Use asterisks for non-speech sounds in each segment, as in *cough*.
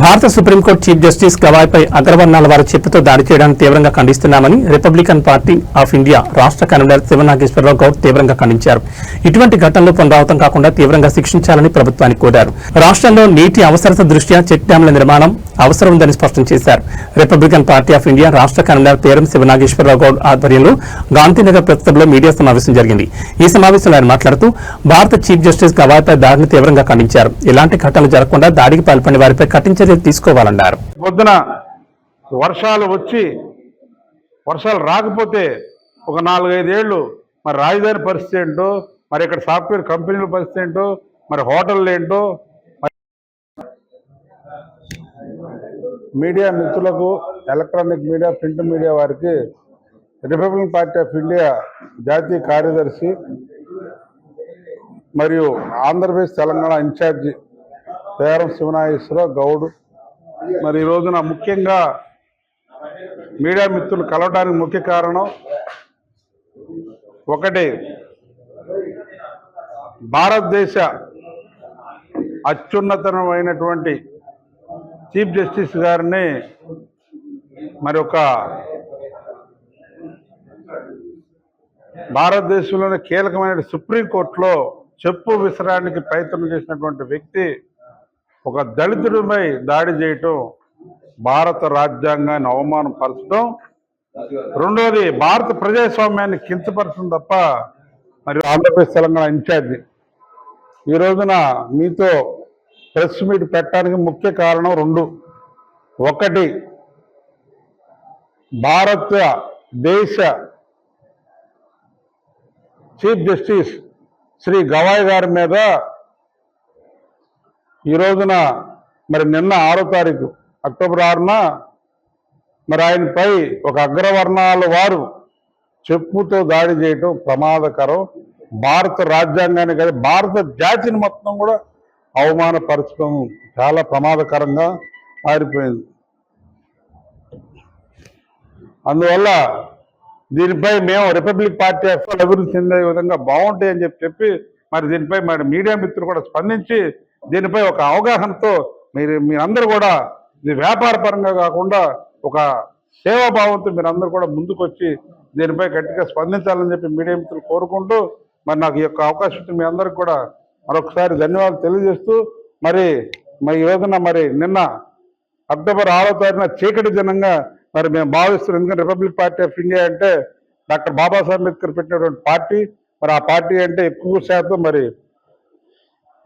భారత supreme court chief justice గవాయ్పై అగ్రవర్ణాల వారి చెప్పుతో దాడి చేయడాన్ని తీవ్రంగా ఖండిస్తున్నామని రిపబ్లికన్ పార్టీ ఆఫ్ ఇండియా రాష్ట్ర కన్వీనర్ శివనాగేశ్వరరావు గౌడ్ తీవ్రంగా ఖండించారు. ఇటువంటి ఘటనలు పునరావృతం కాకుండా తీవ్రంగా శిక్షించాలని ప్రభుత్వాన్ని కోరారు. రాష్ట్రంలో నీటి అవసరత దృష్ట్యా చెక్ డ్యాంల నిర్మాణం అవసరం ఉందని స్పష్టం చేశారు. రిపబ్లికన్ పార్టీ ఆఫ్ ఇండియా రాష్ట్ర కన్వీనర్ తీరం శివనాగేశ్వరరావు గౌడ్ ఆధ్వర్యంలో గాంధీనగర్ ప్రస్తుతంలో మీడియా సమావేశం జరిగింది. ఈ సమావేశంలో ఆయన మాట్లాడుతూ భారత చీఫ్ జస్టిస్ గవాయ్పై దాడిని తీవ్రంగా ఖండించారు. ఇలాంటి ఘటనలు జరగకుండా దాడికి పాల్పడిన వారిపై కఠిన చర్యలు తీసుకోవాలన్నారు. పొద్దున వర్షాలు వచ్చి వర్షాలు రాకపోతే ఒక నాలుగైదేళ్ళు మరి రాజధాని పరిస్థితి ఏంటో మరి ఇక్కడ సాఫ్ట్వేర్ కంపెనీల పరిస్థితి ఏంటో మరి హోటళ్ళు ఏంటో మీడియా మిత్రులకు ఎలక్ట్రానిక్ మీడియా ప్రింట్ మీడియా వారికి రిపబ్లిక్ పార్టీ ఆఫ్ ఇండియా జాతీయ కార్యదర్శి మరియు ఆంధ్రప్రదేశ్ తెలంగాణ ఇన్ఛార్జి పేరం శివనాగేశ్వరరావు గౌడ్. మరి ఈ రోజున ముఖ్యంగా మీడియా మిత్రులు కలవడానికి ముఖ్య కారణం ఒకటి భారతదేశ అత్యున్నతమైనటువంటి చీఫ్ జస్టిస్ గారిని మరి ఒక భారతదేశంలోని కీలకమైన సుప్రీంకోర్టులో చెప్పు విసరానికి ప్రయత్నం చేసినటువంటి వ్యక్తి ఒక దళితుడిపై దాడి చేయటం భారత రాజ్యాంగాన్ని అవమానపరచడం రెండోది భారత ప్రజాస్వామ్యాన్ని కించపరచడం తప్ప మరి ఆంధ్రప్రదేశ్ తెలంగాణ ఇన్ఛార్జి. ఈ రోజున మీతో ప్రెస్ మీట్ పెట్టడానికి ముఖ్య కారణం రెండు. ఒకటి భారత దేశ చీఫ్ జస్టిస్ శ్రీ గవాయ్ గారి మీద ఈ రోజున మరి నిన్న ఆరో తారీఖు అక్టోబర్ ఆరున మరి ఆయనపై ఒక అగ్రవర్ణాల వారు చెప్పుతో దాడి చేయటం ప్రమాదకరం. భారత రాజ్యాంగాన్ని కానీ భారత జాతిని మొత్తం కూడా అవమానపరచడం చాలా ప్రమాదకరంగా మారిపోయింది. అందువల్ల దీనిపై మేము రిపబ్లిక్ పార్టీ ఆఫ్ అభివృద్ధి చెందే విధంగా బాగుంటాయి అని చెప్పి చెప్పి మరి దీనిపై మరి మీడియా మిత్రులు కూడా స్పందించి దీనిపై ఒక అవగాహనతో మీరు మీరందరూ కూడా ఇది వ్యాపార పరంగా కాకుండా ఒక సేవాభావంతో మీరందరూ కూడా ముందుకొచ్చి దీనిపై గట్టిగా స్పందించాలని చెప్పి మీడియా మిత్రులు కోరుకుంటూ మరి నాకు ఈ యొక్క అవకాశం మీ అందరికి కూడా మరొకసారి ధన్యవాదాలు తెలియజేస్తూ మరి మరి ఈ రోజున మరి నిన్న అక్టోబర్ ఆరో తారీఖున చీకటి దినంగా మరి మేము భావిస్తున్నాం. ఎందుకంటే రిపబ్లిక్ పార్టీ ఆఫ్ ఇండియా అంటే డాక్టర్ బాబాసాహెబ్ అంబేద్కర్ పెట్టినటువంటి పార్టీ. మరి ఆ పార్టీ అంటే ఎక్కువ శాతం మరి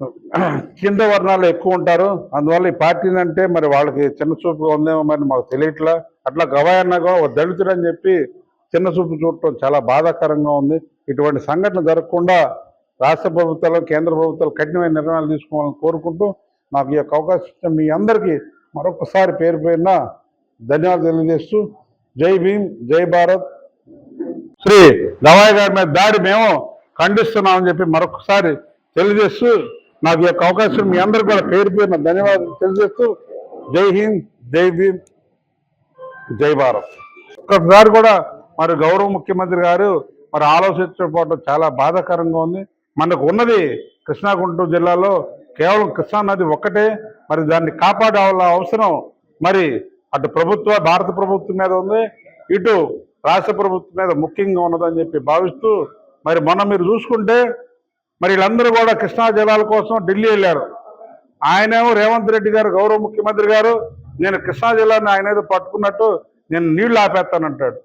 *clears throat* కింద వర్ణాలు ఎక్కువ ఉంటారు. అందువల్ల ఈ పార్టీని అంటే మరి వాళ్ళకి చిన్న చూపు ఉందేమో మరి మాకు తెలియట్లా. అట్లా గవాయన్న కూడా ఒక దళితుడు అని చెప్పి చిన్న చూపు చూడటం చాలా బాధాకరంగా ఉంది. ఇటువంటి సంఘటన జరగకుండా రాష్ట్ర ప్రభుత్వాలు కేంద్ర ప్రభుత్వాలు కఠినమైన నిర్ణయాలు తీసుకోవాలని కోరుకుంటూ నాకు ఈ యొక్క అవకాశం మీ అందరికీ మరొకసారి పేరు పేరున ధన్యవాదాలు తెలియజేస్తూ జై భీమ్ జై భారత్. శ్రీ గవాయ్ గారి మీద దాడి మేము ఖండిస్తున్నామని చెప్పి మరొకసారి తెలియజేస్తూ నాకు ఈ యొక్క అవకాశం మీ అందరూ కూడా పేరు పేరున ధన్యవాదాలు తెలియజేస్తూ జై హింద్ జై భీమ్ జై భారత్. ఒక్కసారి కూడా మరి గౌరవ ముఖ్యమంత్రి గారు మరి ఆలోచించకపోవడం చాలా బాధాకరంగా ఉంది. మనకు ఉన్నది కృష్ణా గుంటూరు జిల్లాలో కేవలం కృష్ణా నది ఒక్కటే మరి దాన్ని కాపాడాల అవసరం మరి అటు ప్రభుత్వ భారత ప్రభుత్వం మీద ఉంది. ఇటు రాష్ట్ర ప్రభుత్వం మీద ముఖ్యంగా ఉన్నదని చెప్పి భావిస్తూ మరి మొన్న మీరు చూసుకుంటే మరి వీళ్ళందరూ కూడా కృష్ణా జలాల కోసం ఢిల్లీ వెళ్ళారు. ఆయనేమో రేవంత్ రెడ్డి గారు గౌరవ ముఖ్యమంత్రి గారు నేను కృష్ణా జిల్లాని ఆయన ఏదో పట్టుకున్నట్టు నేను నీళ్ళు ఆపేస్తానంటాడు.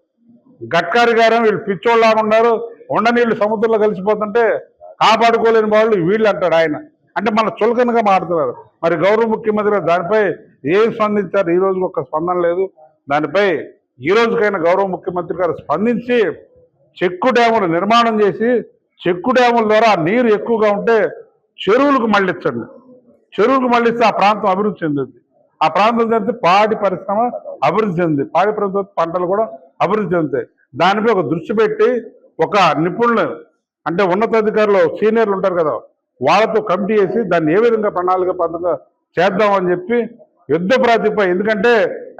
గడ్కారి గారు వీళ్ళు పిచ్చోళ్ళగా ఉన్నారు ఉండ నీళ్ళు సముద్రంలో కలిసిపోతుంటే కాపాడుకోలేని వాళ్ళు వీళ్ళు అంటాడు ఆయన. అంటే మన చులకనగా మారుతున్నారు. మరి గౌరవ ముఖ్యమంత్రి గారు దానిపై ఏం స్పందించారు? ఈ రోజు ఒక స్పందన లేదు. దానిపై ఈ రోజుకైనా గౌరవ ముఖ్యమంత్రి గారు స్పందించి చెక్కు డ్యాములు నిర్మాణం చేసి చెక్కు డ్యాముల ద్వారా నీరు ఎక్కువగా ఉంటే చెరువులకు మళ్ళించండి. చెరువులకు మళ్ళిస్తే ఆ ప్రాంతం అభివృద్ధి చెందుద్ది. ఆ ప్రాంతం చెందితే పాడి పరిశ్రమ అభివృద్ధి చెంది పాడి పరిశ్రమ పంటలు కూడా అభివృద్ధి చెందుతాయి. దానిపై ఒక దృష్టి పెట్టి ఒక నిపుణులు అంటే ఉన్నతాధికారులు సీనియర్లు ఉంటారు కదా వాళ్ళతో కమిటీ చేసి దాన్ని ఏ విధంగా ప్రణాళిక పద్ధతిగా చేద్దామని చెప్పి యుద్ధ ప్రాతిపై ఎందుకంటే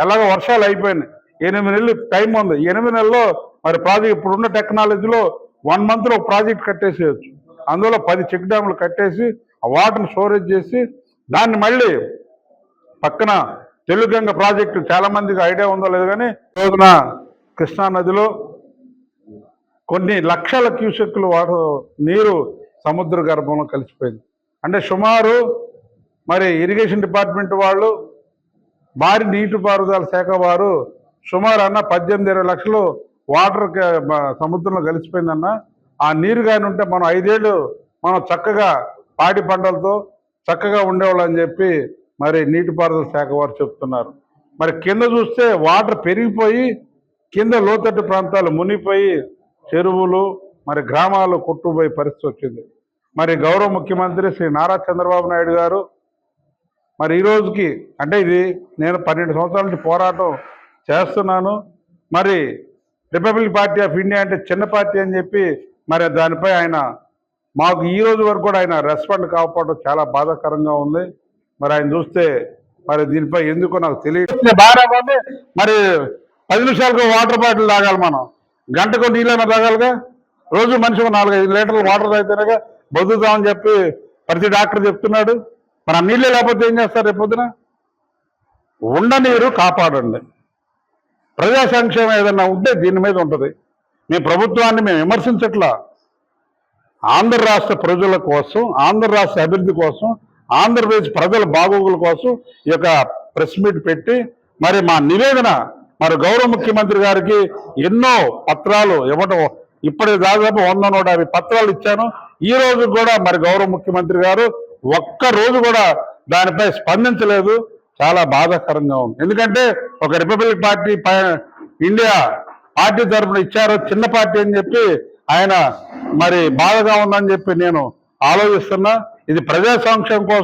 ఎలాగో వర్షాలు అయిపోయినాయి. ఎనిమిది నెలలు టైం ఉంది. ఎనిమిది నెలల్లో మరి ప్రాజెక్ట్ ఇప్పుడున్న టెక్నాలజీలో వన్ మంత్లో ప్రాజెక్ట్ కట్టేసేయచ్చు. అందులో పది చెక్ డ్యాములు కట్టేసి ఆ వాటర్ని స్టోరేజ్ చేసి దాన్ని మళ్ళీ పక్కన తెలుగంగ ప్రాజెక్టు చాలామందికి ఐడియా ఉందో లేదు కానీ రోజున కృష్ణా నదిలో కొన్ని లక్షల క్యూసెక్లు వాటర్ నీరు సముద్ర గర్భంలో కలిసిపోయింది. అంటే సుమారు మరి ఇరిగేషన్ డిపార్ట్మెంట్ వాళ్ళు భారీ నీటిపారుదల శాఖ వారు సుమారు అన్న పద్దెనిమిది ఇరవై లక్షలు వాటర్ సముద్రంలో కలిసిపోయిందన్నా ఆ నీరు కానీ ఉంటే మనం ఐదేళ్ళు మనం చక్కగా పాడి పంటలతో చక్కగా ఉండేవాళ్ళు అని చెప్పి మరి నీటిపారుదల శాఖ వారు చెప్తున్నారు. మరి కింద చూస్తే వాటర్ పెరిగిపోయి కింద లోతట్టు ప్రాంతాలు మునిగిపోయి చెరువులు మరి గ్రామాలు కొట్టుపోయే పరిస్థితి వచ్చింది. మరి గౌరవ ముఖ్యమంత్రి శ్రీ నారా చంద్రబాబు నాయుడు గారు మరి ఈ రోజుకి అంటే ఇది నేను పన్నెండు సంవత్సరాల నుంచి పోరాటం చేస్తున్నాను. మరి రిపబ్లిక్ పార్టీ ఆఫ్ ఇండియా అంటే చిన్న పార్టీ అని చెప్పి మరి దానిపై ఆయన మాకు ఈ రోజు వరకు కూడా ఆయన రెస్పాండ్ కాకపోవడం చాలా బాధాకరంగా ఉంది. మరి ఆయన చూస్తే మరి దీనిపై ఎందుకో నాకు తెలియదు. బాగా మరి పది నిమిషాలకు వాటర్ బాటిల్ తాగాలి మనం. గంటకు నీళ్ళైనా తాగాలిగా? రోజు మనిషి నాలుగైదు లీటర్లు వాటర్ తాగితేనేగా బతుకుతామని చెప్పి ప్రతి డాక్టర్ చెప్తున్నాడు. మరి ఆ నీళ్ళే లేకపోతే ఏం చేస్తారు రేపు పొద్దున? ఉండనీరు కాపాడండి. ప్రజా సంక్షేమం ఏదన్నా ఉంటే దీని మీద ఉంటుంది. మీ ప్రభుత్వాన్ని మేము విమర్శించట్లా. ఆంధ్ర రాష్ట్ర ప్రజల కోసం ఆంధ్ర రాష్ట్ర అభివృద్ధి కోసం ఆంధ్రప్రదేశ్ ప్రజల బాగోగుల కోసం ఈ యొక్క ప్రెస్ మీట్ పెట్టి మరి మా నివేదన మరి గౌరవ ముఖ్యమంత్రి గారికి ఎన్నో పత్రాలు ఇవ్వటం ఇప్పటి దాదాపు వంద నూట యాభై పత్రాలు ఇచ్చాను. ఈ రోజు కూడా మరి గౌరవ ముఖ్యమంత్రి గారు ఒక్క రోజు కూడా దానిపై స్పందించలేదు. చాలా బాధాకరంగా ఉంది. ఎందుకంటే ఒక రిపబ్లిక్ పార్టీ ప- ఇండియా పార్టీ తరఫున ఇచ్చారు చిన్న పార్టీ అని చెప్పి ఆయన మరి బాధగా ఉందని చెప్పి నేను ఆలోచిస్తున్నా. ఇది ప్రజా సంక్షేమం కోసం